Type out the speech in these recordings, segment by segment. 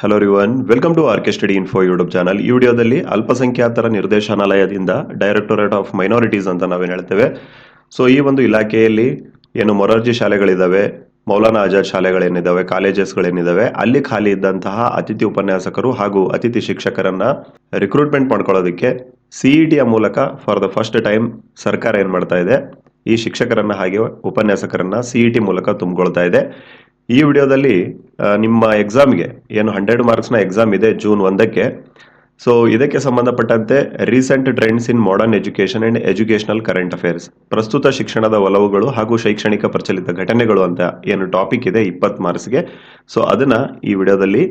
Hello everyone welcome to RK study info YouTube channel ಈ ವಿಡಿಯೋದಲ್ಲಿ ಅಲ್ಪಸಂಖ್ಯಾತರ ನಿರ್ದೇಶನಾಲಯದಿಂದ ಡೈರೆಕ್ಟೊರೇಟ್ ಆಫ್ ಮೈನಾರಿಟೀಸ್ ಅಂತ ನಾವೇನು ಹೇಳ್ತೇವೆ. ಸೊ ಈ ಒಂದು ಇಲಾಖೆಯಲ್ಲಿ ಏನು ಮೊರಾರ್ಜಿ ಶಾಲೆಗಳಿದ್ದಾವೆ ಮೌಲಾನಾ ಆಜಾದ್ ಶಾಲೆಗಳೇನಿದ್ದಾವೆ ಕಾಲೇಜಸ್ಗಳೇನಿದ್ದಾವೆ ಅಲ್ಲಿ ಖಾಲಿ ಇದ್ದಂತಹ ಅತಿಥಿ ಉಪನ್ಯಾಸಕರು ಹಾಗೂ ಅತಿಥಿ ಶಿಕ್ಷಕರನ್ನ ರಿಕ್ರೂಟ್ಮೆಂಟ್ ಮಾಡ್ಕೊಳ್ಳೋದಕ್ಕೆ ಸಿಇಟಿಯ ಮೂಲಕ ಫಾರ್ ದ ಫಸ್ಟ್ ಟೈಮ್ ಸರ್ಕಾರ ಏನ್ ಮಾಡ್ತಾ ಇದೆ, ಈ ಶಿಕ್ಷಕರನ್ನ ಹಾಗೆ ಉಪನ್ಯಾಸಕರನ್ನ ಸಿಇಟಿ ಮೂಲಕ ತುಂಬಿಕೊಳ್ತಾ ಇದೆ. ಈ ವಿಡಿಯೋದಲ್ಲಿ ನಿಮ್ಮ ಎಕ್ಸಾಮ್ಗೆ ಏನು ಹಂಡ್ರೆಡ್ ಮಾರ್ಕ್ಸ್ನ ಎಕ್ಸಾಮ್ ಇದೆ ಜೂನ್ ಒಂದಕ್ಕೆ. ಸೊ ಇದಕ್ಕೆ ಸಂಬಂಧಪಟ್ಟಂತೆ recent trends in modern education and educational current affairs ಪ್ರಸ್ತುತ ಶಿಕ್ಷಣದ ಒಲವುಗಳು ಹಾಗೂ ಶೈಕ್ಷಣಿಕ ಪ್ರಚಲಿತ ಘಟನೆಗಳು ಅಂತ ಏನು ಟಾಪಿಕ್ ಇದೆ ಇಪ್ಪತ್ತು ಮಾರ್ಕ್ಸ್ಗೆ ಸೊ ಅದನ್ನ ಈ ವಿಡಿಯೋದಲ್ಲಿ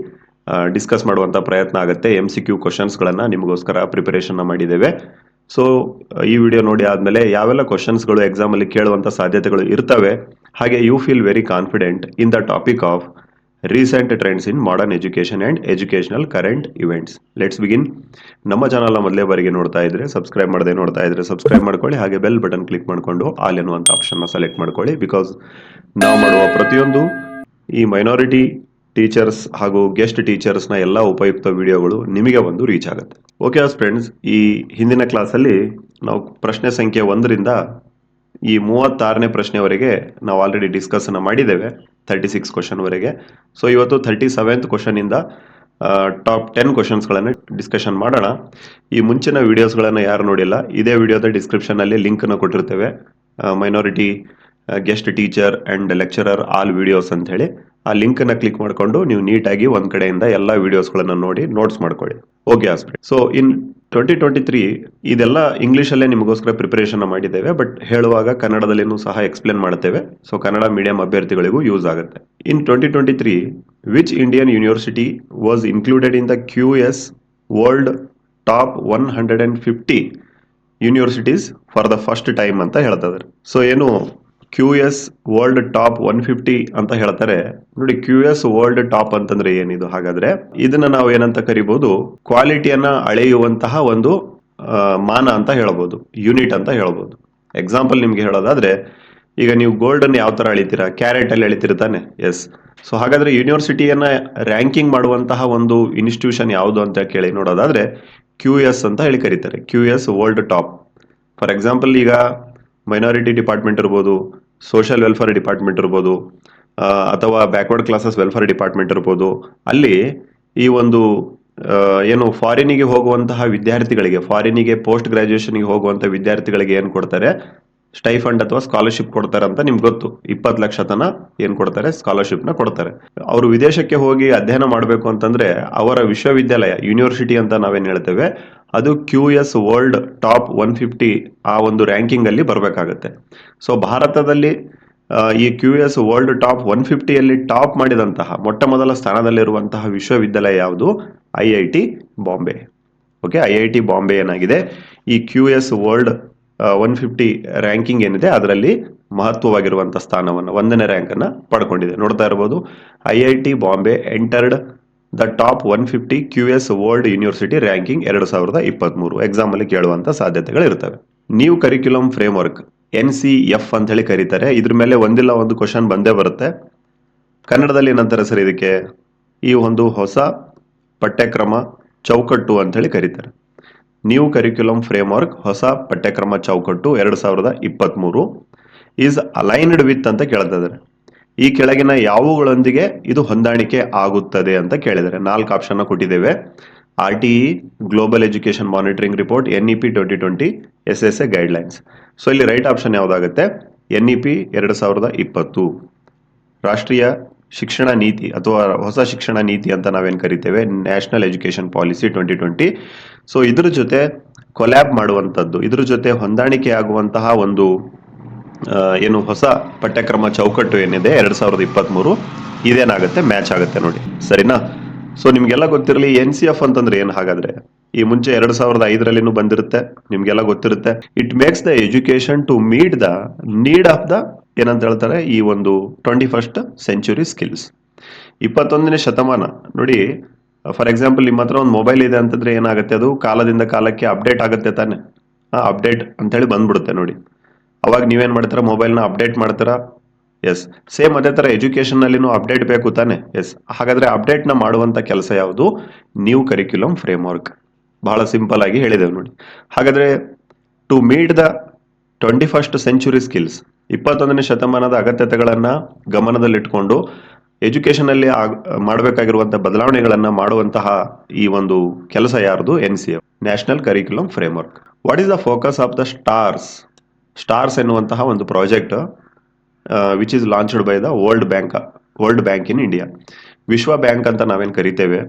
ಡಿಸ್ಕಸ್ ಮಾಡುವಂಥ ಪ್ರಯತ್ನ ಆಗುತ್ತೆ. ಎಂ ಸಿ ಕ್ಯೂ ಕ್ವಶನ್ಸ್ಗಳನ್ನು ನಿಮಗೋಸ್ಕರ ಪ್ರಿಪರೇಷನ್ ಮಾಡಿದ್ದೇವೆ. ಸೊ ಈ ವಿಡಿಯೋ ನೋಡಿ ಆದಮೇಲೆ ಯಾವೆಲ್ಲ ಕ್ವಶನ್ಸ್ಗಳು ಎಕ್ಸಾಮಲ್ಲಿ ಕೇಳುವಂಥ ಸಾಧ್ಯತೆಗಳು ಇರ್ತವೆ ಹಾಗೆ you feel very confident in the topic of recent trends in modern education and educational current events let's begin ನಮ್ಮ ಚಾನಲ್ನ ಮೊದಲೇ ಬಾರಿಗೆ ನೋಡ್ತಾ ಇದ್ರೆ ಸಬ್ಸ್ಕ್ರೈಬ್ ಮಾಡದೆ ನೋಡ್ತಾ ಇದ್ರೆ ಸಬ್ಸ್ಕ್ರೈಬ್ ಮಾಡ್ಕೊಳ್ಳಿ, ಹಾಗೆ ಬೆಲ್ ಬಟನ್ ಕ್ಲಿಕ್ ಮಾಡಿಕೊಂಡು ಆಲ್ ಎನ್ನುವಂಥ ಆಪ್ಷನ್ನ ಸೆಲೆಕ್ಟ್ ಮಾಡ್ಕೊಳ್ಳಿ ಬಿಕಾಸ್ ನಾವು ಮಾಡುವ ಪ್ರತಿಯೊಂದು ಈ ಮೈನಾರಿಟಿ ಟೀಚರ್ಸ್ ಹಾಗೂ ಗೆಸ್ಟ್ ಟೀಚರ್ಸ್ನ ಎಲ್ಲ ಉಪಯುಕ್ತ ವಿಡಿಯೋಗಳು ನಿಮಗೆ ಒಂದು ರೀಚ್ ಆಗುತ್ತೆ. ಓಕೆ ಫ್ರೆಂಡ್ಸ್ ಈ ಹಿಂದಿನ ಕ್ಲಾಸಲ್ಲಿ ನಾವು ಪ್ರಶ್ನೆ ಸಂಖ್ಯೆ ಒಂದರಿಂದ ಈ ಮೂವತ್ತಾರನೇ ಪ್ರಶ್ನೆವರೆಗೆ ನಾವು ಆಲ್ರೆಡಿ ಡಿಸ್ಕಸನ್ನು ಮಾಡಿದ್ದೇವೆ ತರ್ಟಿ ಸಿಕ್ಸ್ ಕ್ವಶನ್ವರೆಗೆ ಸೊ ಇವತ್ತು ತರ್ಟಿ ಸೆವೆಂತ್ ಕ್ವಶನಿಂದ ಟಾಪ್ ಟೆನ್ ಕ್ವಶನ್ಸ್ಗಳನ್ನು ಡಿಸ್ಕಷನ್ ಮಾಡೋಣ. ಈ ಮುಂಚಿನ ವೀಡಿಯೋಸ್ಗಳನ್ನು ಯಾರು ನೋಡಿಲ್ಲ, ಇದೇ ವಿಡಿಯೋದ ಡಿಸ್ಕ್ರಿಪ್ಷನಲ್ಲಿ ಲಿಂಕನ್ನು ಕೊಟ್ಟಿರ್ತೇವೆ. Minority guest teacher and lecturer all videos ಅಂತ ಹೇಳಿ ಆ ಲಿಂಕನ್ನು ಕ್ಲಿಕ್ ಮಾಡಿಕೊಂಡು ನೀವು ನೀಟಾಗಿ ಒಂದು ಕಡೆಯಿಂದ ಎಲ್ಲ ವೀಡಿಯೋಸ್ಗಳನ್ನು ನೋಡಿ ನೋಟ್ಸ್ ಮಾಡ್ಕೊಳ್ಳಿ. Okay aspect so in twenty twenty three ಇದೆಲ್ಲ ಇಂಗ್ಲೀಷಲ್ಲೇ ನಿಮಗೋಸ್ಕರ ಪ್ರಿಪರೇಷನ್ ಮಾಡಿದ್ದೇವೆ ಬಟ್ ಹೇಳುವಾಗ ಕನ್ನಡದಲ್ಲಿನೂ ಸಹ ಎಕ್ಸ್ಪ್ಲೇನ್ ಮಾಡ್ತೇವೆ. ಸೊ ಕನ್ನಡ ಮೀಡಿಯಂ ಅಭ್ಯರ್ಥಿಗಳಿಗೂ ಯೂಸ್ ಆಗುತ್ತೆ. In twenty twenty three which Indian university was included in the Q S world top one hundred and fifty universities for the first time ಅಂತ ಹೇಳ್ತಾ ಸೊ ಏನು Q S world top one fifty ಅಂತ ಹೇಳ್ತಾರೆ. ನೋಡಿ Q S world top ಅಂತಂದ್ರೆ ಏನಿದು? ಹಾಗಾದ್ರೆ ಇದನ್ನ ನಾವು ಏನಂತ ಕರಿಬಹುದು ಕ್ವಾಲಿಟಿಯನ್ನ ಅಳೆಯುವಂತಹ ಒಂದು ಮಾನ ಅಂತ ಹೇಳ್ಬೋದು. ಯೂನಿಟ್ ಅಂತ ಹೇಳ್ಬೋದು. ಎಕ್ಸಾಂಪಲ್ ನಿಮ್ಗೆ ಹೇಳೋದಾದ್ರೆ, ಈಗ ನೀವು ಗೋಲ್ಡ್ ಅನ್ನು ಯಾವ ತರ ಅಳಿತೀರಾ? ಕ್ಯಾರೆಟ್ ಅಲ್ಲಿ ಅಳಿತಿರ್ತಾನೆ ಎಸ್ ಸೊ ಹಾಗಾದ್ರೆ ಯೂನಿವರ್ಸಿಟಿಯನ್ನ ರ್ಯಾಂಕಿಂಗ್ ಮಾಡುವಂತಹ ಒಂದು ಇನ್ಸ್ಟಿಟ್ಯೂಷನ್ ಯಾವುದು ಅಂತ ಕೇಳಿ ನೋಡೋದಾದ್ರೆ ಕ್ಯೂ ಎಸ್ ಅಂತ ಹೇಳಿ ಕರೀತಾರೆ. Q S world top for example ಈಗ ಮೈನಾರಿಟಿ ಡಿಪಾರ್ಟ್ಮೆಂಟ್ ಇರ್ಬೋದು ಸೋಷಿಯಲ್ ವೆಲ್ಫೇರ್ ಡಿಪಾರ್ಟ್ಮೆಂಟ್ ಇರ್ಬೋದು ಅಥವಾ ಬ್ಯಾಕ್ವರ್ಡ್ ಕ್ಲಾಸಸ್ ವೆಲ್ಫೇರ್ ಡಿಪಾರ್ಟ್ಮೆಂಟ್ ಇರ್ಬೋದು, ಅಲ್ಲಿ ಈ ಒಂದು ಏನು ಫಾರಿನಿಗೆ ಹೋಗುವಂತಹ ವಿದ್ಯಾರ್ಥಿಗಳಿಗೆ ಫಾರಿನಿಗೆ ಪೋಸ್ಟ್ ಗ್ರಾಜುಯೇಷನ್ಗೆ ಹೋಗುವಂತಹ ವಿದ್ಯಾರ್ಥಿಗಳಿಗೆ ಏನು ಕೊಡ್ತಾರೆ? ಸ್ಟೈಫಂಡ್ ಅಥವಾ ಸ್ಕಾಲರ್ಶಿಪ್ ಕೊಡ್ತಾರೆ ಅಂತ ನಿಮ್ಗೆ ಗೊತ್ತು. ಇಪ್ಪತ್ತು ಲಕ್ಷ ತನ ಏನ್ ಕೊಡ್ತಾರೆ? ಸ್ಕಾಲರ್ಶಿಪ್ನ ಕೊಡ್ತಾರೆ. ಅವರು ವಿದೇಶಕ್ಕೆ ಹೋಗಿ ಅಧ್ಯಯನ ಮಾಡಬೇಕು ಅಂತಂದ್ರೆ ಅವರ ವಿಶ್ವವಿದ್ಯಾಲಯ, ಯೂನಿವರ್ಸಿಟಿ ಅಂತ ನಾವೇನ್ ಹೇಳ್ತೇವೆ, ಅದು Q S world top one fifty ಆ ಒಂದು ರ್ಯಾಂಕಿಂಗ್ ಅಲ್ಲಿ ಬರಬೇಕಾಗತ್ತೆ. ಸೊ, ಭಾರತದಲ್ಲಿ ಈ Q S world top one ಫಿಫ್ಟಿಯಲ್ಲಿ top ಮಾಡಿದಂತಹ, ಮೊಟ್ಟ ಮೊದಲ ಸ್ಥಾನದಲ್ಲಿರುವಂತಹ ವಿಶ್ವವಿದ್ಯಾಲಯ ಯಾವುದು? I I T Bombay. Okay, I I T Bombay ಏನಾಗಿದೆ? ಈ Q S world one fifty ranking ಏನಿದೆ, ಅದರಲ್ಲಿ ಮಹತ್ವವಾಗಿರುವಂಥ ಸ್ಥಾನವನ್ನು, ಒಂದನೇ ರ್ಯಾಂಕನ್ನು ಪಡ್ಕೊಂಡಿದೆ. ನೋಡ್ತಾ ಇರಬಹುದು I I T Bombay entered the top one fifty Q S world university ranking ಎರಡು ಸಾವಿರದ ಇಪ್ಪತ್ತ್ಮೂರು ಎಕ್ಸಾಮಲ್ಲಿ ಅಲ್ಲಿ ಕೇಳುವಂತ ಸಾಧ್ಯತೆಗಳು ಇರ್ತವೆ. New curriculum framework N C F ಅಂತ ಹೇಳಿ ಕರೀತಾರೆ. ಇದ್ರ ಮೇಲೆ ಒಂದಿಲ್ಲ ಒಂದು ಕ್ವಶನ್ ಬಂದೇ ಬರುತ್ತೆ. ಕನ್ನಡದಲ್ಲಿ ಏನಂತಾರೆ ಸರ್ ಇದಕ್ಕೆ? ಈ ಒಂದು ಹೊಸ ಪಠ್ಯಕ್ರಮ ಚೌಕಟ್ಟು ಅಂತ ಹೇಳಿ ಕರೀತಾರೆ. ನ್ಯೂ ಕರಿಕ್ಯುಲಮ್ ಫ್ರೇಮ್ವರ್ಕ್ ಹೊಸ ಪಠ್ಯಕ್ರಮ ಚೌಕಟ್ಟು ಎರಡು ಸಾವಿರದ ಇಪ್ಪತ್ತ್ಮೂರು ಈಸ್ ಅಲೈನ್ಡ್ ವಿತ್ ಅಂತ ಕೇಳ್ತಿದ್ದಾರೆ ಈ ಕೆಳಗಿನ ಯಾವುಗಳೊಂದಿಗೆ ಇದು ಹೊಂದಾಣಿಕೆ ಆಗುತ್ತದೆ ಅಂತ ಕೇಳಿದರೆ. ನಾಲ್ಕು ಆಪ್ಷನ್ನ ಕೊಟ್ಟಿದ್ದೇವೆ. R T E global education monitoring report N E P twenty twenty S S A guidelines so ಇಲ್ಲಿ ರೈಟ್ ಆಪ್ಷನ್ ಯಾವುದಾಗುತ್ತೆ? ಎನ್ ಇ ಪಿ ಎರಡು ಸಾವಿರದ ಇಪ್ಪತ್ತು. ರಾಷ್ಟ್ರೀಯ ಶಿಕ್ಷಣ ನೀತಿ ಅಥವಾ ಹೊಸ ಶಿಕ್ಷಣ ನೀತಿ ಅಂತ ನಾವೇನು ಕರಿತೇವೆ? National education policy twenty twenty so ಇದ್ರ ಜೊತೆ ಕೊಲ್ಯಾಬ್ ಮಾಡುವಂಥದ್ದು, ಇದ್ರ ಜೊತೆ ಹೊಂದಾಣಿಕೆ ಆಗುವಂತಹ ಒಂದು ಏನು ಹೊಸ ಪಠ್ಯಕ್ರಮ ಚೌಕಟ್ಟು ಏನಿದೆ, ಎರಡ್ ಸಾವಿರದ ಇಪ್ಪತ್ತ್ಮೂರು ಇದೇನಾಗುತ್ತೆ ಮ್ಯಾಚ್ ಆಗುತ್ತೆ ನೋಡಿ. ಸರಿನಾ? ಸೊ ನಿಮ್ಗೆಲ್ಲ ಗೊತ್ತಿರಲಿ, ಎನ್ ಸಿ ಎಫ್ ಅಂತಂದ್ರೆ ಏನು ಹಾಗಾದ್ರೆ? ಈ ಮುಂಚೆ ಎರಡ್ ಸಾವಿರದ ಐದರಲ್ಲಿನೂ ಬಂದಿರುತ್ತೆ, ನಿಮ್ಗೆಲ್ಲ ಗೊತ್ತಿರುತ್ತೆ. It makes the education to meet the need of the ಏನಂತ ಹೇಳ್ತಾರೆ, ಈ ಒಂದು ಟ್ವೆಂಟಿ ಫಸ್ಟ್ ಸೆಂಚುರಿ ಸ್ಕಿಲ್ಸ್ ಇಪ್ಪತ್ತೊಂದನೇ ಶತಮಾನ, ನೋಡಿ ಫಾರ್ ಎಕ್ಸಾಂಪಲ್ ನಿಮ್ಮ ಹತ್ರ ಒಂದು ಮೊಬೈಲ್ ಇದೆ ಅಂತಂದ್ರೆ ಏನಾಗುತ್ತೆ? ಅದು ಕಾಲದಿಂದ ಕಾಲಕ್ಕೆ ಅಪ್ಡೇಟ್ ಆಗುತ್ತೆ ತಾನೆ. ಅಪ್ಡೇಟ್ ಅಂತೇಳಿ ಬಂದ್ಬಿಡುತ್ತೆ ನೋಡಿ. ಅವಾಗ ನೀವೇನು ಮಾಡ್ತೀರಾ? ಮೊಬೈಲ್ನ ಅಪ್ಡೇಟ್ ಮಾಡ್ತೀರಾ? ಎಸ್ ಸೇಮ್ ಅದೇ ಥರ ಎಜುಕೇಷನ್ನಲ್ಲಿನೂ ಅಪ್ಡೇಟ್ ಬೇಕು ತಾನೆ. ಎಸ್ ಹಾಗಾದರೆ ಅಪ್ಡೇಟ್ನ ಮಾಡುವಂಥ ಕೆಲಸ ಯಾವುದು? ನ್ಯೂ ಕರಿಕ್ಯುಲಮ್ ಫ್ರೇಮ್ವರ್ಕ್ ಬಹಳ ಸಿಂಪಲ್ ಆಗಿ ಹೇಳಿದೆವು ನೋಡಿ. ಹಾಗಾದರೆ to meet the twenty first century skills ಇಪ್ಪತ್ತೊಂದನೇ ಶತಮಾನದ ಅಗತ್ಯತೆಗಳನ್ನು ಗಮನದಲ್ಲಿಟ್ಕೊಂಡು ಎಜುಕೇಷನಲ್ಲಿ ಆಗ್ ಮಾಡಬೇಕಾಗಿರುವಂಥ ಬದಲಾವಣೆಗಳನ್ನು ಮಾಡುವಂತಹ ಈ ಒಂದು ಕೆಲಸ ಯಾರ್ದು? N C F national curriculum framework what is the focus of the stars stars ಎನ್ನುವಂತಹ ಒಂದು project which is launched by the world bank world bank in India ವಿಶ್ವ ಬ್ಯಾಂಕ್ ಅಂತ ನಾವೇನು ಕರಿತೇವೆ?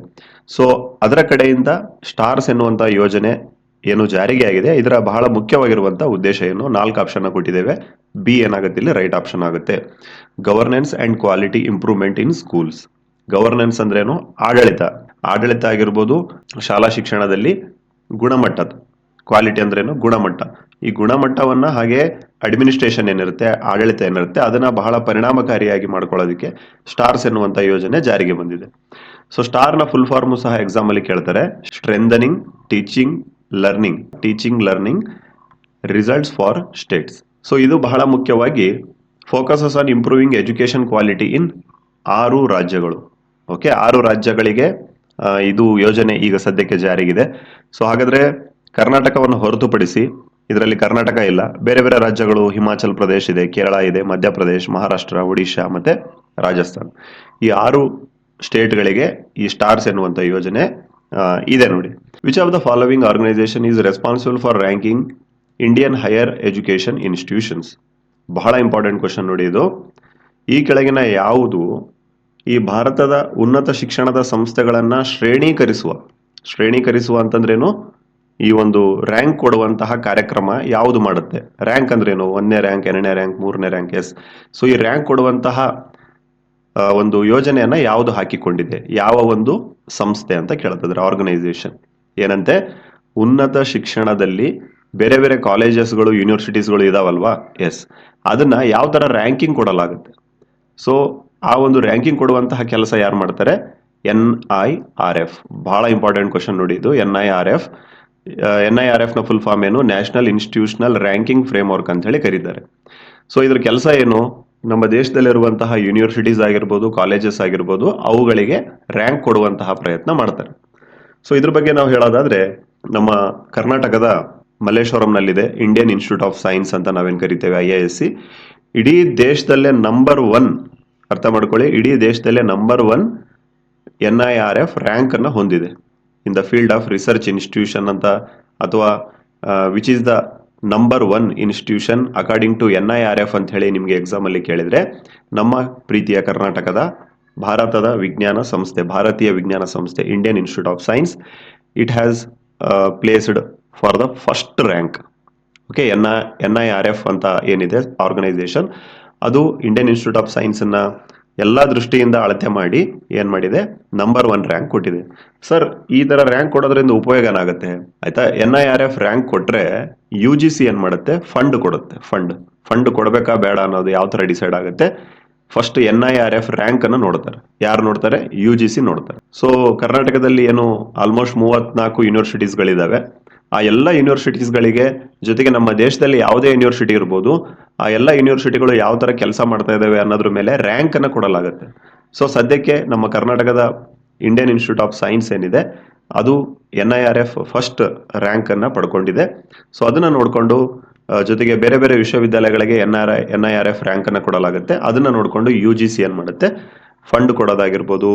ಸೊ ಅದರ ಕಡೆಯಿಂದ ಸ್ಟಾರ್ಸ್ ಎನ್ನುವಂಥ ಯೋಜನೆ ಏನು ಜಾರಿಗೆ ಆಗಿದೆ. ಇದರ ಬಹಳ ಮುಖ್ಯವಾಗಿರುವಂತಹ ಉದ್ದೇಶ ಏನು? ನಾಲ್ಕು ಆಪ್ಷನ್ ಕೊಟ್ಟಿದ್ದೇವೆ. ಬಿ ಏನಾಗುತ್ತೆ ಇಲ್ಲಿ? ರೈಟ್ ಆಪ್ಷನ್ ಆಗುತ್ತೆ. Governance and quality improvement in schools governance ಅಂದ್ರೇನು ಆಡಳಿತ. ಆಡಳಿತ ಆಗಿರ್ಬೋದು ಶಾಲಾ ಶಿಕ್ಷಣದಲ್ಲಿ ಗುಣಮಟ್ಟದ ಕ್ವಾಲಿಟಿ ಅಂದ್ರೇನು ಗುಣಮಟ್ಟ. ಈ ಗುಣಮಟ್ಟವನ್ನ ಹಾಗೆ ಅಡ್ಮಿನಿಸ್ಟ್ರೇಷನ್ ಏನಿರುತ್ತೆ? ಆಡಳಿತ ಏನಿರುತ್ತೆ? ಅದನ್ನ ಬಹಳ ಪರಿಣಾಮಕಾರಿಯಾಗಿ ಮಾಡ್ಕೊಳ್ಳೋದಕ್ಕೆ ಸ್ಟಾರ್ಸ್ ಎನ್ನುವಂತ ಯೋಜನೆ ಜಾರಿಗೆ ಬಂದಿದೆ. ಸೊ ಸ್ಟಾರ್ನ ಫುಲ್ ಫಾರ್ಮು ಸಹ ಎಕ್ಸಾಮ್ ಅಲ್ಲಿ ಕೇಳ್ತಾರೆ. Strengthening teaching learning teaching learning results for states so ಇದು ಬಹಳ ಮುಖ್ಯವಾಗಿ focuses on improving education quality in ಆರು ರಾಜ್ಯಗಳು. ಓಕೆ ಆರು ರಾಜ್ಯಗಳಿಗೆ ಇದು ಯೋಜನೆ ಈಗ ಸದ್ಯಕ್ಕೆ ಜಾರಿಗಿದೆ. ಸೊ ಹಾಗಾದ್ರೆ ಕರ್ನಾಟಕವನ್ನು ಹೊರತುಪಡಿಸಿ ಇದರಲ್ಲಿ ಕರ್ನಾಟಕ ಇಲ್ಲ. ಬೇರೆ ಬೇರೆ ರಾಜ್ಯಗಳು, ಹಿಮಾಚಲ್ ಪ್ರದೇಶ ಇದೆ, ಕೇರಳ ಇದೆ ಮಧ್ಯಪ್ರದೇಶ್ ಮಹಾರಾಷ್ಟ್ರ, ಒಡಿಶಾ ಮತ್ತೆ ರಾಜಸ್ಥಾನ್. ಈ ಆರು ಸ್ಟೇಟ್ಗಳಿಗೆ ಈ ಸ್ಟಾರ್ಸ್ ಎನ್ನುವಂಥ ಯೋಜನೆ ಇದೆ ನೋಡಿ. Which of the following organisation is responsible for ranking Indian higher education institutions ಬಹಳ ಇಂಪಾರ್ಟೆಂಟ್ ಕ್ವಶನ್ ನೋಡಿ ಇದು. ಈ ಕೆಳಗಿನ ಯಾವುದು ಈ ಭಾರತದ ಉನ್ನತ ಶಿಕ್ಷಣದ ಸಂಸ್ಥೆಗಳನ್ನ ಶ್ರೇಣೀಕರಿಸುವ? ಶ್ರೇಣೀಕರಿಸುವ ಅಂತಂದ್ರೇನು? ಈ ಒಂದು ರ್ಯಾಂಕ್ ಕೊಡುವಂತಹ ಕಾರ್ಯಕ್ರಮ ಯಾವುದು ಮಾಡುತ್ತೆ? ರ್ಯಾಂಕ್ ಅಂದ್ರೇನು? ಒಂದನೇ ರ್ಯಾಂಕ್ ಎರಡನೇ ರ್ಯಾಂಕ್ ಮೂರನೇ ರ್ಯಾಂಕ್ ಎಸ್ ಸೊ ಈ ರ್ಯಾಂಕ್ ಕೊಡುವಂತಹ ಒಂದು ಯೋಜನೆಯನ್ನ ಯಾವುದು ಹಾಕಿಕೊಂಡಿದೆ? ಯಾವ ಒಂದು ಸಂಸ್ಥೆ ಅಂತ ಕೇಳ್ತಿದ್ರೆ ಆರ್ಗನೈಸೇಷನ್ ಏನಂತೆ? ಉನ್ನತ ಶಿಕ್ಷಣದಲ್ಲಿ ಬೇರೆ ಬೇರೆ ಕಾಲೇಜಸ್ಗಳು ಯೂನಿವರ್ಸಿಟೀಸ್ಗಳು ಇದಾವಲ್ವಾ? ಎಸ್ ಅದನ್ನ ಯಾವ ತರ ರ್ಯಾಂಕಿಂಗ್ ಕೊಡಲಾಗುತ್ತೆ? ಸೊ ಆ ಒಂದು ರ್ಯಾಂಕಿಂಗ್ ಕೊಡುವಂತಹ ಕೆಲಸ ಯಾರು ಮಾಡ್ತಾರೆ? ಎನ್ ಐ ಆರ್ ಎಫ್ ಬಹಳ ಇಂಪಾರ್ಟೆಂಟ್ ಕ್ವಶನ್ ನೋಡಿ ಇದು. N I R F N I R ಎಫ್ನ full form ಏನು? ನ್ಯಾಷನಲ್ ಇನ್ಸ್ಟಿಟ್ಯೂಷನಲ್ ರ್ಯಾಂಕಿಂಗ್ ಫ್ರೇಮ್ವರ್ಕ್ ಅಂತ ಹೇಳಿ ಕರೀತಾರೆ. ಸೊ ಇದ್ರ ಕೆಲಸ ಏನು? ನಮ್ಮ ದೇಶದಲ್ಲಿರುವಂತಹ ಯೂನಿವರ್ಸಿಟೀಸ್ ಆಗಿರ್ಬೋದು ಕಾಲೇಜಸ್ ಆಗಿರ್ಬೋದು, ಅವುಗಳಿಗೆ ರ್ಯಾಂಕ್ ಕೊಡುವಂತಹ ಪ್ರಯತ್ನ ಮಾಡ್ತಾರೆ. ಸೊ ಇದ್ರ ಬಗ್ಗೆ ನಾವು ಹೇಳೋದಾದ್ರೆ, ನಮ್ಮ ಕರ್ನಾಟಕದ ಮಲ್ಲೇಶ್ವರಂನಲ್ಲಿದೆ ಇಂಡಿಯನ್ ಇನ್ಸ್ಟಿಟ್ಯೂಟ್ ಆಫ್ ಸೈನ್ಸ್ ಅಂತ ನಾವೇನು ಕರಿತೇವೆ ಐ ಐ ಎಸ್ ಸಿ ಇಡೀ ದೇಶದಲ್ಲೇ ನಂಬರ್ ಒನ್ ಅರ್ಥ ಮಾಡ್ಕೊಳ್ಳಿ, ಇಡೀ ದೇಶದಲ್ಲೇ number one N I R F rank ಅನ್ನು ಹೊಂದಿದೆ. In the field of research institution ಅಂತ, ಅಥವಾ which is the number one institution according to N I R F ಅಂತ ಹೇಳಿ ನಿಮಗೆ ಎಕ್ಸಾಮ್ ಅಲ್ಲಿ ಕೇಳಿದ್ರೆ, ನಮ್ಮ ಪ್ರೀತಿಯ ಕರ್ನಾಟಕದ ಭಾರತದ ವಿಜ್ಞಾನ ಸಂಸ್ಥೆ, ಭಾರತೀಯ ವಿಜ್ಞಾನ ಸಂಸ್ಥೆ Indian institute of science it has placed for the first rank okay N N I R F ಅಂತ ಏನಿದೆ ಆರ್ಗನೈಸೇಷನ್ ಅದು ಇಂಡಿಯನ್ ಇನ್ಸ್ಟಿಟ್ಯೂಟ್ ಆಫ್ ಸೈನ್ಸನ್ನ ಎಲ್ಲ ದೃಷ್ಟಿಯಿಂದ ಅಳತೆ ಮಾಡಿ ಏನು ಮಾಡಿದೆ? ನಂಬರ್ ಒನ್ ರ್ಯಾಂಕ್ ಕೊಟ್ಟಿದೆ. ಸರ್ ಈ ಥರ ರ್ಯಾಂಕ್ ಕೊಡೋದ್ರಿಂದ ಉಪಯೋಗ ಏನಾಗುತ್ತೆ? ಆಯ್ತಾ? N I R F rank ಕೊಟ್ಟರೆ ಯು ಜಿ ಸಿ ಏನು ಮಾಡುತ್ತೆ? ಫಂಡ್ ಕೊಡುತ್ತೆ. ಫಂಡ್ ಫಂಡ್ ಕೊಡಬೇಕಾ ಬೇಡ ಅನ್ನೋದು ಯಾವ ಥರ ಡಿಸೈಡ್ ಆಗುತ್ತೆ? First N I R F rank ಅನ್ನು ನೋಡ್ತಾರೆ. ಯಾರು ನೋಡ್ತಾರೆ? ಯು ಜಿ ಸಿ ನೋಡ್ತಾರೆ. ಸೊ ಕರ್ನಾಟಕದಲ್ಲಿ ಏನು ಆಲ್ಮೋಸ್ಟ್ ಮೂವತ್ನಾಲ್ಕು ಯೂನಿವರ್ಸಿಟೀಸ್ಗಳಿದಾವೆ ಆ ಎಲ್ಲ ಯೂನಿವರ್ಸಿಟೀಸ್ಗಳಿಗೆ ಜೊತೆಗೆ ನಮ್ಮ ದೇಶದಲ್ಲಿ ಯಾವುದೇ ಯೂನಿವರ್ಸಿಟಿ ಇರ್ಬೋದು, ಆ ಎಲ್ಲ ಯೂನಿವರ್ಸಿಟಿಗಳು ಯಾವ ತರ ಕೆಲಸ ಮಾಡ್ತಾ ಇದ್ದಾವೆ ಅನ್ನೋದ್ರ ಮೇಲೆ ರ್ಯಾಂಕ್ ಅನ್ನು ಕೊಡಲಾಗುತ್ತೆ. ಸೊ ಸದ್ಯಕ್ಕೆ ನಮ್ಮ ಕರ್ನಾಟಕದ ಇಂಡಿಯನ್ ಇನ್ಸ್ಟಿಟ್ಯೂಟ್ ಆಫ್ ಸೈನ್ಸ್ ಏನಿದೆ, ಅದು N I R F first rank ಅನ್ನ ಪಡ್ಕೊಂಡಿದೆ. ಸೊ ಅದನ್ನ ನೋಡಿಕೊಂಡು ಜೊತೆಗೆ ಬೇರೆ ಬೇರೆ ವಿಶ್ವವಿದ್ಯಾಲಯಗಳಿಗೆ N R N I R F rank ಅನ್ನ ಕೊಡಲಾಗುತ್ತೆ. ಅದನ್ನ ನೋಡಿಕೊಂಡು ಯು ಜಿ ಸಿ ಏನ್ ಮಾಡುತ್ತೆ? ಫಂಡ್ ಕೊಡೋದಾಗಿರ್ಬೋದು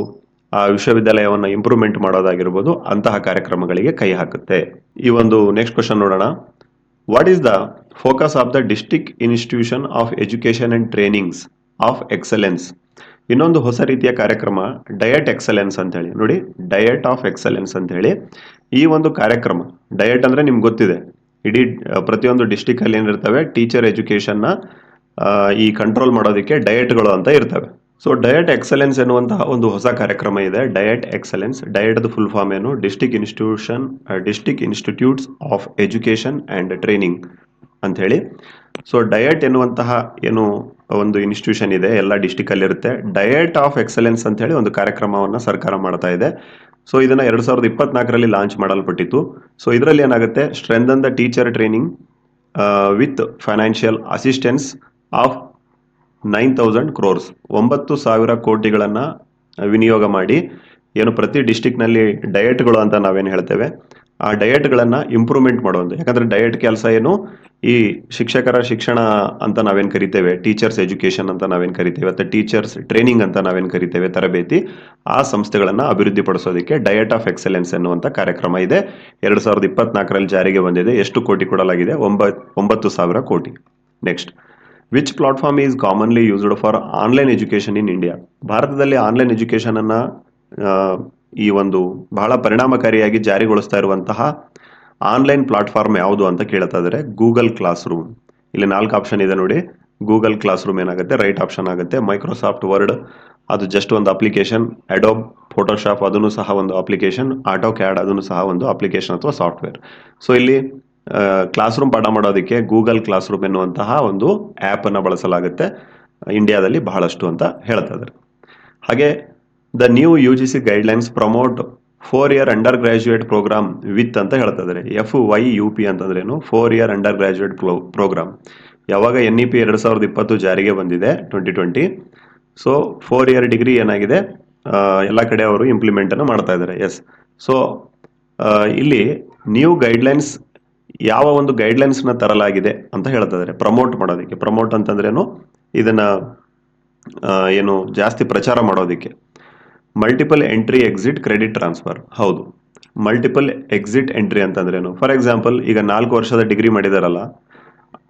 ಆ ವಿಶ್ವವಿದ್ಯಾಲಯವನ್ನು ಇಂಪ್ರೂವ್ಮೆಂಟ್ ಮಾಡೋದಾಗಿರ್ಬೋದು ಅಂತಹ ಕಾರ್ಯಕ್ರಮಗಳಿಗೆ ಕೈ ಹಾಕುತ್ತೆ. ಈ ಒಂದು ನೆಕ್ಸ್ಟ್ ಕ್ವಶನ್ ನೋಡೋಣ. What is the focus of the district institution of education and trainings of excellence ಇನ್ನೊಂದು ಹೊಸ ರೀತಿಯ ಕಾರ್ಯಕ್ರಮ ಡಯಟ್ ಎಕ್ಸಲೆನ್ಸ್ ಅಂತ ಹೇಳಿ ನೋಡಿ ಡಯಟ್ ಆಫ್ ಎಕ್ಸಲೆನ್ಸ್ ಅಂತ ಹೇಳಿ ಈ ಒಂದು ಕಾರ್ಯಕ್ರಮ ಡಯಟ್ ಅಂದ್ರೆ ನಿಮ್ಗೆ ಗೊತ್ತಿದೆ. ಇಡೀ ಪ್ರತಿಯೊಂದು ಡಿಸ್ಟಿಕ್ ಅಲ್ಲಿ ಏನಿರ್ತವೆ ಟೀಚರ್ ಎಜುಕೇಶನ್ನ ಈ ಕಂಟ್ರೋಲ್ ಮಾಡೋದಕ್ಕೆ ಡಯಟ್ಗಳು ಅಂತ ಇರ್ತವೆ. ಸೊ ಡಯಟ್ ಎಕ್ಸಲೆನ್ಸ್ ಎನ್ನುವಂತಹ ಒಂದು ಹೊಸ ಕಾರ್ಯಕ್ರಮ ಇದೆ. DIET excellence DIET full form ಏನು? District institution district institutes of education and training ಅಂತ ಹೇಳಿ. ಸೊ ಡಯಟ್ ಎನ್ನುವಂತಹ ಏನು, ಒಂದು ಇನ್ಸ್ಟಿಟ್ಯೂಷನ್ ಇದೆ, ಎಲ್ಲ ಡಿಸ್ಟಿಕ್ ಅಲ್ಲಿ ಇರುತ್ತೆ ಡಯಟ್ ಆಫ್ ಎಕ್ಸಲೆನ್ಸ್ ಅಂತ ಹೇಳಿ ಒಂದು ಕಾರ್ಯಕ್ರಮವನ್ನು ಸರ್ಕಾರ ಮಾಡ್ತಾ ಇದೆ. ಸೊ ಇದನ್ನ ಎರಡು ಸಾವಿರದ ಇಪ್ಪತ್ನಾಲ್ಕರಲ್ಲಿ ಲಾಂಚ್ ಮಾಡಲ್ಪಟ್ಟಿತ್ತು. ಸೊ ಇದರಲ್ಲಿ ಏನಾಗುತ್ತೆ? Strengthen the teacher training with financial assistance of nine thousand crores. ಒಂಬತ್ತು ಸಾವಿರ ಕೋಟಿಗಳನ್ನು ವಿನಿಯೋಗ ಮಾಡಿ ಏನು ಪ್ರತಿ ಡಿಸ್ಟಿಕ್ನಲ್ಲಿ ಡಯಟ್ಗಳು ಅಂತ ನಾವೇನು ಹೇಳ್ತೇವೆ, ಆ ಡಯಟ್ಗಳನ್ನು ಇಂಪ್ರೂವ್ಮೆಂಟ್ ಮಾಡೋದು ಯಾಕಂದರೆ ಡಯಟ್ ಕೆಲಸ ಏನು, ಈ ಶಿಕ್ಷಕರ ಶಿಕ್ಷಣ ಅಂತ ನಾವೇನು ಕರಿತೇವೆ, ಟೀಚರ್ಸ್ ಎಜುಕೇಷನ್ ಅಂತ ನಾವೇನು ಕರಿತೇವೆ ಅಥವಾ ಟೀಚರ್ಸ್ ಟ್ರೈನಿಂಗ್ ಅಂತ ನಾವೇನು ಕರಿತೇವೆ, ತರಬೇತಿ, ಆ ಸಂಸ್ಥೆಗಳನ್ನು ಅಭಿವೃದ್ಧಿಪಡಿಸೋದಕ್ಕೆ ಡಯಟ್ ಆಫ್ ಎಕ್ಸಲೆನ್ಸ್ ಎನ್ನುವಂಥ ಕಾರ್ಯಕ್ರಮ ಇದೆ. ಎರಡು ಸಾವಿರದ ಇಪ್ಪತ್ನಾಲ್ಕರಲ್ಲಿ ಜಾರಿಗೆ ಬಂದಿದೆ. ಎಷ್ಟು ಕೋಟಿ ಕೊಡಲಾಗಿದೆ? ಒಂಬತ್, ಒಂಬತ್ತು ಸಾವಿರ ಕೋಟಿ. Next. Which platform is commonly used for online education in India ಭಾರತದಲ್ಲಿ ಆನ್ಲೈನ್ ಎಜುಕೇಷನ್ ಅನ್ನ ಈ ಒಂದು ಬಹಳ ಪರಿಣಾಮಕಾರಿಯಾಗಿ ಜಾರಿಗೊಳಿಸ್ತಾ ಇರುವಂತಹ ಆನ್ಲೈನ್ ಪ್ಲಾಟ್ಫಾರ್ಮ್ ಯಾವುದು ಅಂತ ಕೇಳ್ತಾ ಇದ್ದಾರೆ. ಗೂಗಲ್ ಕ್ಲಾಸ್ ರೂಮ್ ಇಲ್ಲಿ ನಾಲ್ಕು ಆಪ್ಷನ್ ಇದೆ ನೋಡಿ. ಗೂಗಲ್ ಕ್ಲಾಸ್ ರೂಮ್ ಏನಾಗುತ್ತೆ? ರೈಟ್ ಆಪ್ಷನ್ ಆಗುತ್ತೆ. ಮೈಕ್ರೋಸಾಫ್ಟ್ ವರ್ಡ್ ಅದು ಜಸ್ಟ್ ಒಂದು ಅಪ್ಲಿಕೇಶನ್ ಅಡೋಬ್ ಫೋಟೋಶಾಪ್ ಅದನ್ನು ಸಹ ಒಂದು ಅಪ್ಲಿಕೇಶನ್ ಆಟೋ ಕ್ಯಾಡ್ ಅದನ್ನು ಸಹ ಒಂದು ಅಪ್ಲಿಕೇಶನ್ ಅಥವಾ ಸಾಫ್ಟ್ವೇರ್ ಸೊ ಇಲ್ಲಿ ಕ್ಲಾಸ್ ರೂಮ್ ಪಾಠ ಮಾಡೋದಕ್ಕೆ ಗೂಗಲ್ ಕ್ಲಾಸ್ ರೂಮ್ ಎನ್ನುವಂತಹ ಒಂದು ಆ್ಯಪ್ ಅನ್ನು ಬಳಸಲಾಗುತ್ತೆ. ಇಂಡಿಯಾದಲ್ಲಿ ಬಹಳಷ್ಟು ಅಂತ ಹೇಳ್ತಾ ಇದ್ದಾರೆ. ಹಾಗೆ the new U G C guidelines promote four year undergraduate programme with ಅಂತ ಹೇಳ್ತಾ ಇದ್ದಾರೆ. ಎಫ್ ವೈ ಯು ಪಿ ಅಂತಂದ್ರೇನು? Four year undergraduate programme ಯಾವಾಗ ಎನ್ ಇ ಪಿ ಎರಡು ಸಾವಿರದ ಇಪ್ಪತ್ತು ಜಾರಿಗೆ ಬಂದಿದೆ twenty twenty so four year degree ಏನಾಗಿದೆ? ಎಲ್ಲ ಕಡೆ ಅವರು ಇಂಪ್ಲಿಮೆಂಟನ್ನು ಮಾಡ್ತಾ ಇದ್ದಾರೆ. ಎಸ್ ಸೊ ಇಲ್ಲಿ ನ್ಯೂ ಗೈಡ್ಲೈನ್ಸ್ ಯಾವ ಒಂದು ಗೈಡ್ಲೈನ್ಸ್ನ ತರಲಾಗಿದೆ ಅಂತ ಹೇಳ್ತಿದ್ದಾರೆ ಪ್ರಮೋಟ್ ಮಾಡೋದಕ್ಕೆ. ಪ್ರಮೋಟ್ ಅಂತಂದ್ರೇನು? ಇದನ್ನ ಏನು ಜಾಸ್ತಿ ಪ್ರಚಾರ ಮಾಡೋದಕ್ಕೆ. Multiple entry exit credit transfer ಹೌದು. ಮಲ್ಟಿಪಲ್ ಎಕ್ಸಿಟ್ ಎಂಟ್ರಿ ಅಂತಂದ್ರೇನು? ಫಾರ್ ಎಕ್ಸಾಂಪಲ್ ಈಗ ನಾಲ್ಕು ವರ್ಷದ ಡಿಗ್ರಿ ಮಾಡಿದಾರಲ್ಲ.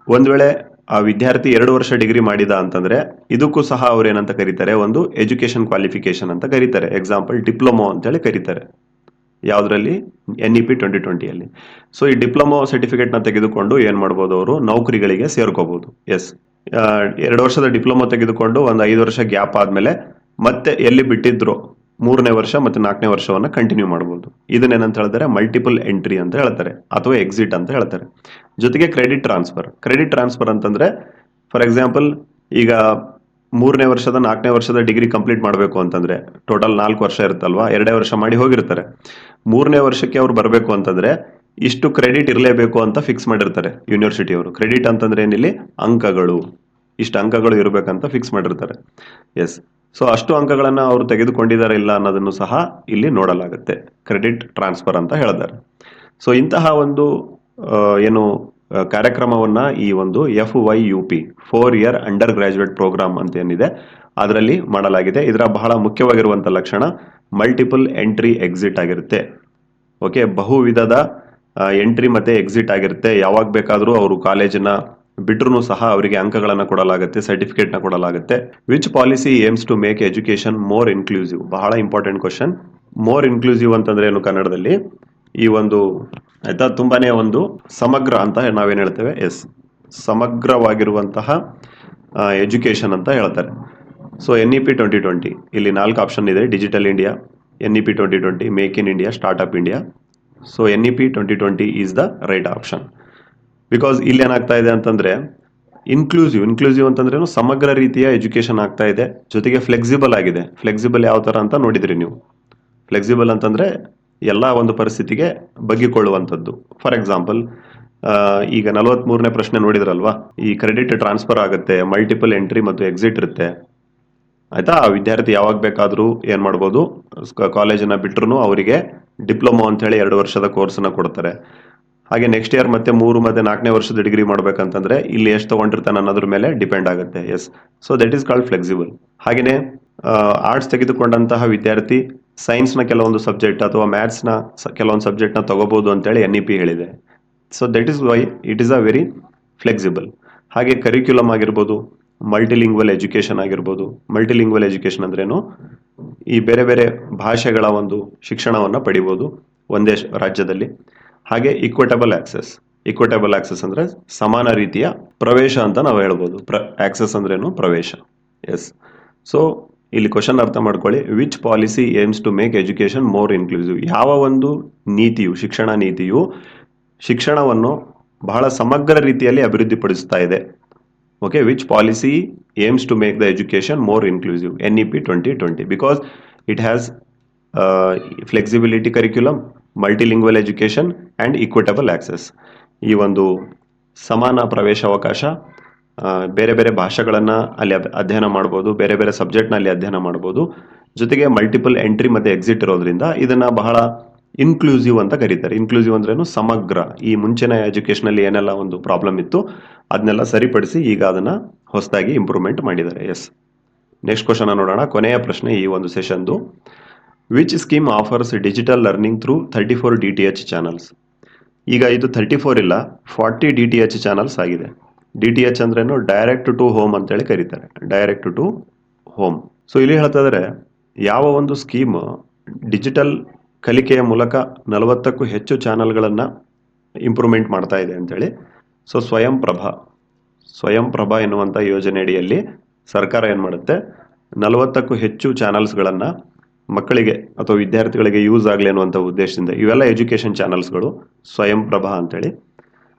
ಒಂದ್ ವೇಳೆ ಆ ವಿದ್ಯಾರ್ಥಿ ಎರಡು ವರ್ಷ ಡಿಗ್ರಿ ಮಾಡಿದ ಅಂತಂದ್ರೆ ಇದಕ್ಕೂ ಸಹ ಅವ್ರು ಏನಂತ ಕರೀತಾರೆ? ಒಂದು ಎಜುಕೇಶನ್ ಕ್ವಾಲಿಫಿಕೇಶನ್ ಅಂತ ಕರೀತಾರೆ. ಎಕ್ಸಾಂಪಲ್ ಡಿಪ್ಲೊಮೊ ಅಂತೇಳಿ ಕರೀತಾರೆ. ಯಾವುದರಲ್ಲಿ? ಎನ್ ಇ ಪಿ ಟ್ವೆಂಟಿ ಟ್ವೆಂಟಿಯಲ್ಲಿ ಸೊ ಈ ಡಿಪ್ಲೊಮೊ ಸರ್ಟಿಫಿಕೇಟ್ನ ತೆಗೆದುಕೊಂಡು ಏನು ಮಾಡ್ಬೋದು ಅವರು? ನೌಕರಿಗಳಿಗೆ ಸೇರ್ಕೋಬಹುದು ಎಸ್ ಎರಡು ವರ್ಷದ ಡಿಪ್ಲೊಮೊ ತೆಗೆದುಕೊಂಡು ಒಂದು ಐದು ವರ್ಷ ಗ್ಯಾಪ್ ಆದಮೇಲೆ ಮತ್ತೆ ಎಲ್ಲಿ ಬಿಟ್ಟಿದ್ರು ಮೂರನೇ ವರ್ಷ ಮತ್ತು ನಾಲ್ಕನೇ ವರ್ಷವನ್ನು ಕಂಟಿನ್ಯೂ ಮಾಡ್ಬೋದು. ಇದನ್ನೇನಂತ ಹೇಳಿದ್ರೆ ಮಲ್ಟಿಪಲ್ ಎಂಟ್ರಿ ಅಂತ ಹೇಳ್ತಾರೆ. ಅಥವಾ ಎಕ್ಸಿಟ್ ಅಂತ ಹೇಳ್ತಾರೆ. ಜೊತೆಗೆ ಕ್ರೆಡಿಟ್ ಟ್ರಾನ್ಸ್ಫರ್ ಕ್ರೆಡಿಟ್ ಟ್ರಾನ್ಸ್ಫರ್ ಅಂತಂದ್ರೆ ಫಾರ್ ಎಕ್ಸಾಂಪಲ್ ಈಗ ಮೂರನೇ ವರ್ಷದ, ನಾಲ್ಕನೇ ವರ್ಷದ ಡಿಗ್ರಿ ಕಂಪ್ಲೀಟ್ ಮಾಡಬೇಕು ಅಂತಂದ್ರೆ ಟೋಟಲ್ ನಾಲ್ಕು ವರ್ಷ ಇರುತ್ತಲ್ವಾ? ಎರಡೇ ವರ್ಷ ಮಾಡಿ ಹೋಗಿರ್ತಾರೆ. ಮೂರನೇ ವರ್ಷಕ್ಕೆ ಅವ್ರು ಬರಬೇಕು ಅಂತಂದ್ರೆ ಇಷ್ಟು ಕ್ರೆಡಿಟ್ ಇರಲೇಬೇಕು ಅಂತ ಫಿಕ್ಸ್ ಮಾಡಿರ್ತಾರೆ ಯೂನಿವರ್ಸಿಟಿ ಅವರು. ಕ್ರೆಡಿಟ್ ಅಂತಂದ್ರೆ ಏನಿಲ್ಲಿ? ಅಂಕಗಳು. ಇಷ್ಟು ಅಂಕಗಳು ಇರಬೇಕಂತ ಫಿಕ್ಸ್ ಮಾಡಿರ್ತಾರೆ. ಎಸ್ ಸೊ ಅಷ್ಟು ಅಂಕಗಳನ್ನು ಅವರು ತೆಗೆದುಕೊಂಡಿದ್ದಾರೆ ಇಲ್ಲ ಅನ್ನೋದನ್ನು ಸಹ ಇಲ್ಲಿ ನೋಡಲಾಗುತ್ತೆ. ಕ್ರೆಡಿಟ್ ಟ್ರಾನ್ಸ್ಫರ್ ಅಂತ ಹೇಳಿದ್ದಾರೆ ಸೊ ಇಂತಹ ಒಂದು ಏನು ಕಾರ್ಯಕ್ರಮವನ್ನ ಈ ಒಂದು F Y U P four year undergraduate programme ಅಂತ ಏನಿದೆ, ಅದರಲ್ಲಿ ಮಾಡಲಾಗಿದೆ. ಇದರ ಬಹಳ ಮುಖ್ಯವಾಗಿರುವಂಥ ಲಕ್ಷಣ ಮಲ್ಟಿಪಲ್ ಎಂಟ್ರಿ ಎಕ್ಸಿಟ್ ಆಗಿರುತ್ತೆ. ಓಕೆ ಬಹು ವಿಧದ ಎಂಟ್ರಿ ಮತ್ತೆ ಎಕ್ಸಿಟ್ ಆಗಿರುತ್ತೆ. ಯಾವಾಗ ಬೇಕಾದರೂ ಅವರು ಕಾಲೇಜನ್ನ ಬಿಟ್ರೂ ಸಹ ಅವರಿಗೆ ಅಂಕಗಳನ್ನು ಕೊಡಲಾಗುತ್ತೆ ಸರ್ಟಿಫಿಕೇಟ್ನ ಕೊಡಲಾಗುತ್ತೆ. Which policy aims to make education more inclusive ಬಹಳ ಇಂಪಾರ್ಟೆಂಟ್ ಕ್ವಶನ್ ಮೋರ್ ಇನ್ಕ್ಲೂಸಿವ್ ಅಂತಂದ್ರೆ ಏನು ಕನ್ನಡದಲ್ಲಿ? ಈ ಒಂದು ಆಯ್ತಾ? ತುಂಬಾನೇ ಒಂದು ಸಮಗ್ರ ಅಂತ ನಾವೇನು ಹೇಳ್ತೇವೆ? ಎಸ್. ಸಮಗ್ರವಾಗಿರುವಂತಹ ಎಜುಕೇಶನ್ ಅಂತ ಹೇಳ್ತಾರೆ. So, N E P twenty twenty, ಇಲ್ಲಿ ನಾಲ್ಕು ಆಪ್ಷನ್ ಇದೆ. Digital India, N E P twenty twenty, make in India startup India. So, N E P twenty twenty is the right option because ಇಲ್ಲಿ ಏನಾಗ್ತಾ ಇದೆ ಅಂತಂದ್ರೆ inclusive inclusive ಅಂತಂದ್ರೆ ಸಮಗ್ರ ರೀತಿಯ ಎಜುಕೇಶನ್ ಆಗ್ತಾ ಇದೆ. ಜೊತೆಗೆ ಫ್ಲೆಕ್ಸಿಬಲ್ ಆಗಿದೆ. ಫ್ಲೆಕ್ಸಿಬಲ್ ಯಾವ ತರ ಅಂತ ನೋಡಿದ್ರಿ ನೀವು? ಫ್ಲೆಕ್ಸಿಬಲ್ ಅಂತಂದ್ರೆ ಎಲ್ಲ ಒಂದು ಪರಿಸ್ಥಿತಿಗೆ ಬಗ್ಗಿಕೊಳ್ಳುವಂಥದ್ದು. ಫಾರ್ ಎಕ್ಸಾಂಪಲ್ ಈಗ ನಲವತ್ಮೂರನೇ ಪ್ರಶ್ನೆ ನೋಡಿದ್ರಲ್ವಾ? ಈ ಕ್ರೆಡಿಟ್ ಟ್ರಾನ್ಸ್ಫರ್ ಆಗುತ್ತೆ ಮಲ್ಟಿಪಲ್ ಎಂಟ್ರಿ ಮತ್ತು ಎಕ್ಸಿಟ್ ಇರುತ್ತೆ. ಆಯ್ತಾ? ವಿದ್ಯಾರ್ಥಿ ಯಾವಾಗ ಬೇಕಾದರೂ ಏನು ಮಾಡ್ಬೋದು? ಕಾಲೇಜನ್ನ ಬಿಟ್ಟರು ಅವರಿಗೆ ಡಿಪ್ಲೊಮಾ ಅಂತ ಹೇಳಿ ಎರಡು ವರ್ಷದ ಕೋರ್ಸನ್ನ ಕೊಡ್ತಾರೆ. ಹಾಗೆ ನೆಕ್ಸ್ಟ್ ಇಯರ್ ಮತ್ತೆ ಮೂರು ಮತ್ತೆ ನಾಲ್ಕನೇ ವರ್ಷದ ಡಿಗ್ರಿ ಮಾಡ್ಬೇಕಂತಂದ್ರೆ ಇಲ್ಲಿ ಎಷ್ಟು ತಗೊಂಡಿರ್ತಾನೆ ಅನ್ನೋದ್ರ ಮೇಲೆ ಡಿಪೆಂಡ್ ಆಗುತ್ತೆ. Yes so that is called flexible ಹಾಗೆಯೇ ಆರ್ಟ್ಸ್ ತೆಗೆದುಕೊಂಡಂತಹ ವಿದ್ಯಾರ್ಥಿ ಸೈನ್ಸ್ನ ಕೆಲವೊಂದು ಸಬ್ಜೆಕ್ಟ್ ಅಥವಾ ಮ್ಯಾಥ್ಸ್ನ ಕೆಲವೊಂದು ಸಬ್ಜೆಕ್ಟ್ನ ತಗೋಬಹುದು ಅಂತೇಳಿ ಎನ್ ಇ ಪಿ ಹೇಳಿದೆ. So that is why it is a very flexible ಹಾಗೆ ಕರಿಕ್ಯುಲಮ್ ಆಗಿರ್ಬೋದು ಮಲ್ಟಿಲಿಂಗ್ವಲ್ ಎಜುಕೇಷನ್ ಆಗಿರ್ಬೋದು ಮಲ್ಟಿಲಿಂಗ್ವಲ್ ಎಜುಕೇಷನ್ ಅಂದ್ರೇನು ಈ ಬೇರೆ ಬೇರೆ ಭಾಷೆಗಳ ಒಂದು ಶಿಕ್ಷಣವನ್ನು ಪಡಿಬೋದು ಒಂದೇ ರಾಜ್ಯದಲ್ಲಿ. ಹಾಗೆ ಈಕ್ವಟಬಲ್ ಆಕ್ಸೆಸ್ ಈಕ್ವಟಬಲ್ ಆಕ್ಸೆಸ್ ಅಂದ್ರೆ ಸಮಾನ ರೀತಿಯ ಪ್ರವೇಶ ಅಂತ ನಾವು ಹೇಳ್ಬೋದು. ಪ್ರ ಆಕ್ಸೆಸ್ ಅಂದ್ರೇನು ಪ್ರವೇಶ. ಎಸ್ ಸೊ ಇಲ್ಲಿ ಕ್ವಶನ್ ಅರ್ಥ ಮಾಡ್ಕೊಳ್ಳಿ. Which policy aims to make education more inclusive ಯಾವ ಒಂದು ನೀತಿಯು ಶಿಕ್ಷಣ ನೀತಿಯು ಶಿಕ್ಷಣವನ್ನು ಬಹಳ ಸಮಗ್ರ ರೀತಿಯಲ್ಲಿ ಅಭಿವೃದ್ಧಿಪಡಿಸ್ತಾ ಇದೆ. Okay which policy aims to make the education more inclusive N E P twenty twenty because it has flexibility curriculum multilingual education and equitable access ಈ ಒಂದು ಸಮಾನ ಪ್ರವೇಶ ಅವಕಾಶ ಆ, ಬೇರೆ ಬೇರೆ ಭಾಷೆಗಳನ್ನು ಅಲ್ಲಿ ಅಧ್ಯಯನ ಮಾಡ್ಬೋದು, ಬೇರೆ ಬೇರೆ ಸಬ್ಜೆಕ್ಟ್ನಲ್ಲಿ ಅಧ್ಯಯನ ಮಾಡ್ಬೋದು. ಜೊತೆಗೆ ಮಲ್ಟಿಪಲ್ ಎಂಟ್ರಿ ಮತ್ತು ಎಕ್ಸಿಟ್ ಇರೋದ್ರಿಂದ ಇದನ್ನು ಬಹಳ ಇನ್ಕ್ಲೂಸಿವ್ ಅಂತ ಕರೀತಾರೆ. ಇನ್ಕ್ಲೂಸಿವ್ ಅಂದ್ರೇನು ಸಮಗ್ರ. ಈ ಮುಂಚಿನ ಎಜುಕೇಷನಲ್ಲಿ ಏನೆಲ್ಲ ಒಂದು ಪ್ರಾಬ್ಲಮ್ ಇತ್ತು ಅದನ್ನೆಲ್ಲ ಸರಿಪಡಿಸಿ ಈಗ ಅದನ್ನು ಹೊಸದಾಗಿ ಇಂಪ್ರೂವ್ಮೆಂಟ್ ಮಾಡಿದ್ದಾರೆ. ಎಸ್ ನೆಕ್ಸ್ಟ್ ಕ್ವಶನ್ ನೋಡೋಣ. ಕೊನೆಯ ಪ್ರಶ್ನೆ ಈ ಒಂದು ಸೆಷನ್ದು which scheme offers digital learning through thirty four D T H channels ಈಗ ಇದು ಥರ್ಟಿ ಫೋರ್ ಇಲ್ಲ forty D T H channels ಆಗಿದೆ. ಡಿ ಟಿ ಎಚ್ ಅಂದ್ರೇನು ಡೈರೆಕ್ಟ್ ಟು ಹೋಮ್ ಅಂತೇಳಿ ಕರೀತಾರೆ. ಡೈರೆಕ್ಟ್ ಟು ಹೋಮ್ ಸೊ ಇಲ್ಲಿ ಹೇಳ್ತಾ ಯಾವ ಒಂದು ಸ್ಕೀಮ್ ಡಿಜಿಟಲ್ ಕಲಿಕೆಯ ಮೂಲಕ ನಲವತ್ತಕ್ಕೂ ಹೆಚ್ಚು ಚಾನಲ್ಗಳನ್ನು ಇಂಪ್ರೂವ್ಮೆಂಟ್ ಮಾಡ್ತಾ ಇದೆ ಅಂತೇಳಿ. ಸೊ ಸ್ವಯಂ ಪ್ರಭಾ ಸ್ವಯಂ ಪ್ರಭಾ ಎನ್ನುವಂಥ ಯೋಜನೆ ಅಡಿಯಲ್ಲಿ ಸರ್ಕಾರ ಏನು ಮಾಡುತ್ತೆ? ನಲವತ್ತಕ್ಕೂ ಹೆಚ್ಚು ಚಾನಲ್ಸ್ಗಳನ್ನು ಮಕ್ಕಳಿಗೆ ಅಥವಾ ವಿದ್ಯಾರ್ಥಿಗಳಿಗೆ ಯೂಸ್ ಆಗಲಿ ಅನ್ನುವಂಥ ಉದ್ದೇಶದಿಂದ ಇವೆಲ್ಲ ಎಜುಕೇಷನ್ ಚಾನಲ್ಸ್ಗಳು ಸ್ವಯಂ ಪ್ರಭಾ ಅಂತೇಳಿ.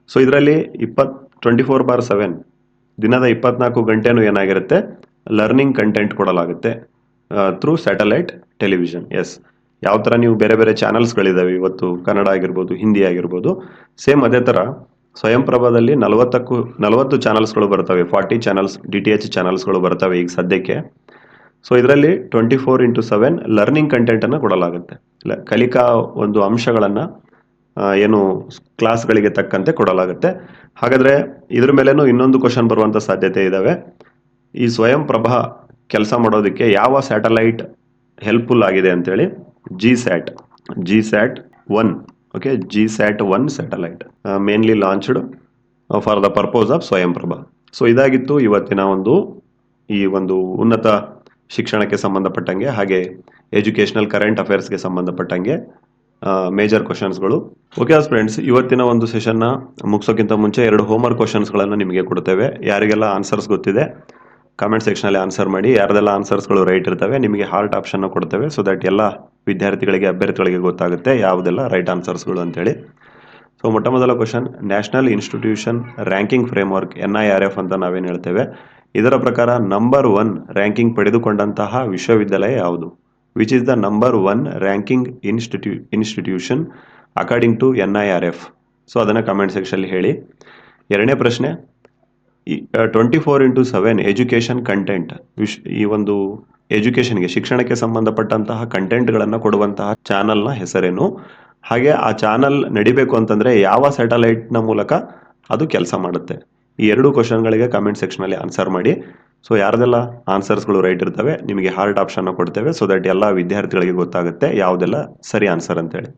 ಸೊ ಇದರಲ್ಲಿ ಇಪ್ಪತ್ ಟ್ವೆಂಟಿ ಫೋರ್ ಬಾರ್ ಸೆವೆನ್ ದಿನದ ಇಪ್ಪತ್ನಾಲ್ಕು ಗಂಟೆನೂ ಏನಾಗಿರುತ್ತೆ? ಲರ್ನಿಂಗ್ ಕಂಟೆಂಟ್ ಕೊಡಲಾಗುತ್ತೆ ಥ್ರೂ ಸ್ಯಾಟಲೈಟ್ ಟೆಲಿವಿಷನ್ ಎಸ್ ಯಾವ ಥರ ನೀವು ಬೇರೆ ಬೇರೆ ಚಾನಲ್ಸ್ಗಳಿದ್ದಾವೆ ಇವತ್ತು ಕನ್ನಡ ಆಗಿರ್ಬೋದು, ಹಿಂದಿ ಆಗಿರ್ಬೋದು, ಸೇಮ್ ಅದೇ ಥರ ಸ್ವಯಂ ಪ್ರಭಾದಲ್ಲಿ ನಲವತ್ತಕ್ಕೂ, ನಲವತ್ತು ಚಾನಲ್ಸ್ಗಳು ಬರ್ತವೆ, forty channels D T H ಚಾನಲ್ಸ್ಗಳು ಬರ್ತವೆ ಈಗ ಸದ್ಯಕ್ಕೆ. ಸೊ ಇದರಲ್ಲಿ twenty four into seven learning ಕಂಟೆಂಟನ್ನು ಕೊಡಲಾಗುತ್ತೆ. ಇಲ್ಲ, ಕಲಿಕಾ ಒಂದು ಅಂಶಗಳನ್ನು ಏನು ಕ್ಲಾಸ್ಗಳಿಗೆ ತಕ್ಕಂತೆ ಕೊಡಲಾಗುತ್ತೆ. ಹಾಗಾದರೆ ಇದ್ರ ಮೇಲೇನು ಇನ್ನೊಂದು ಕ್ವಶನ್ ಬರುವಂಥ ಸಾಧ್ಯತೆ ಇದ್ದಾವೆ ಈ ಸ್ವಯಂ ಪ್ರಭಾ ಕೆಲಸ ಮಾಡೋದಕ್ಕೆ ಯಾವ ಸ್ಯಾಟಲೈಟ್ ಹೆಲ್ಪ್ಫುಲ್ ಆಗಿದೆ ಅಂತೇಳಿ G SAT G SAT one, okay? G SAT one satellite mainly launched for the purpose of Swayam Prabha. So ಇದಾಗಿತ್ತು ಇವತ್ತಿನ ಒಂದು ಈ ಒಂದು ಉನ್ನತ ಶಿಕ್ಷಣಕ್ಕೆ ಸಂಬಂಧಪಟ್ಟಂಗೆ, ಹಾಗೆ ಎಜುಕೇಷನಲ್ ಕರೆಂಟ್ ಅಫೇರ್ಸ್ಗೆ ಸಂಬಂಧಪಟ್ಟಂಗೆ. ಮೇಜರ್ ಕ್ವಶನ್ಸ್ಗಳು ಓಕೆ ಫ್ರೆಂಡ್ಸ್ ಇವತ್ತಿನ ಒಂದು ಸೆಷನ್ನ ಮುಗಿಸೋಕ್ಕಿಂತ ಮುಂಚೆ ಎರಡು ಹೋಮ್ವರ್ಕ್ ಕ್ವಶನ್ಸ್ಗಳನ್ನು ನಿಮಗೆ ಕೊಡ್ತೇವೆ. ಯಾರಿಗೆಲ್ಲ ಆನ್ಸರ್ಸ್ ಗೊತ್ತಿದೆ ಕಾಮೆಂಟ್ ಸೆಕ್ಷನಲ್ಲಿ ಆನ್ಸರ್ ಮಾಡಿ. ಯಾರ್ದೆಲ್ಲ ಆನ್ಸರ್ಸ್ಗಳು ರೈಟ್ ಇರ್ತವೆ, ನಿಮಗೆ ಹಾರ್ಟ್ ಆಪ್ಷನ್ನ ಕೊಡ್ತೇವೆ. ಸೊ ದಟ್ ಎಲ್ಲ ವಿದ್ಯಾರ್ಥಿಗಳಿಗೆ, ಅಭ್ಯರ್ಥಿಗಳಿಗೆ ಗೊತ್ತಾಗುತ್ತೆ ಯಾವುದೆಲ್ಲ ರೈಟ್ ಆನ್ಸರ್ಸ್ಗಳು ಅಂತೇಳಿ. ಸೊ ಮೊಟ್ಟ ಮೊದಲ question national institution ranking framework N I R F ಅಂತ ನಾವೇನು ಹೇಳ್ತೇವೆ? ಇದರ ಪ್ರಕಾರ ನಂಬರ್ ಒನ್ ರ್ಯಾಂಕಿಂಗ್ ಪಡೆದುಕೊಂಡಂತಹ ವಿಶ್ವವಿದ್ಯಾಲಯ ಯಾವುದು? Which is the number one ranking institu institution according to N I R F so ಅದನ್ನು ಕಮೆಂಟ್ ಸೆಕ್ಷನಲ್ಲಿ ಹೇಳಿ. ಎರಡನೇ ಪ್ರಶ್ನೆ twenty four into seven education content which, ಈ ಒಂದು ಎಜುಕೇಷನ್ಗೆ ಶಿಕ್ಷಣಕ್ಕೆ ಸಂಬಂಧಪಟ್ಟಂತಹ ಕಂಟೆಂಟ್ಗಳನ್ನು ಕೊಡುವಂತಹ ಚಾನಲ್ನ ಹೆಸರೇನು? ಹಾಗೆ ಆ ಚಾನಲ್ ನಡಿಬೇಕು ಅಂತಂದರೆ ಯಾವ ಸ್ಯಾಟಲೈಟ್ನ ಮೂಲಕ ಅದು ಕೆಲಸ ಮಾಡುತ್ತೆ? ಈ ಎರಡು ಕ್ವಶನ್ಗಳಿಗೆ ಕಮೆಂಟ್ ಸೆಕ್ಷನಲ್ಲಿ ಆನ್ಸರ್ ಮಾಡಿ. ಸೊ ಯಾರ್ದೆಲ್ಲ ಆನ್ಸರ್ಸ್ಗಳು ರೈಟ್ ಇರ್ತವೆ, ನಿಮಗೆ ಹಾರ್ಟ್ ಆಪ್ಷನ್ನ ಕೊಡ್ತೇವೆ. ಸೊ ದಟ್ ಎಲ್ಲ ವಿದ್ಯಾರ್ಥಿಗಳಿಗೆ ಗೊತ್ತಾಗುತ್ತೆ ಯಾವುದೆಲ್ಲ ಸರಿ ಆನ್ಸರ್ ಅಂತೇಳಿ.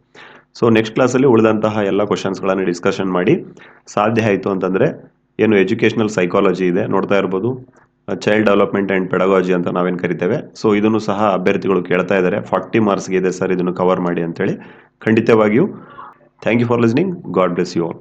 ಸೊ ನೆಕ್ಸ್ಟ್ ಕ್ಲಾಸಲ್ಲಿ ಉಳಿದಂತಹ ಎಲ್ಲ ಕ್ವಶನ್ಸ್ಗಳನ್ನು ಡಿಸ್ಕಷನ್ ಮಾಡಿ. ಸಾಧ್ಯ ಆಯಿತು ಅಂತಂದರೆ, ಏನು ಎಜುಕೇಷನಲ್ ಸೈಕಾಲಜಿ ಇದೆ, ನೋಡ್ತಾ ಇರ್ಬೋದು. ಚೈಲ್ಡ್ ಡೆವಲಪ್ಮೆಂಟ್ ಆ್ಯಂಡ್ ಪೆಡಾಗಜಿ ಅಂತ ನಾವೇನು ಕರಿತೇವೆ. ಸೊ ಇದನ್ನು ಸಹ ಅಭ್ಯರ್ಥಿಗಳು ಕೇಳ್ತಾ ಇದ್ದಾರೆ. ಫಾರ್ಟಿ ಮಾರ್ಕ್ಸ್ಗೆ ಇದೆ ಸರ್, ಇದನ್ನು ಕವರ್ ಮಾಡಿ ಅಂತೇಳಿ. ಖಂಡಿತವಾಗಿಯೂ thank you for listening God bless you all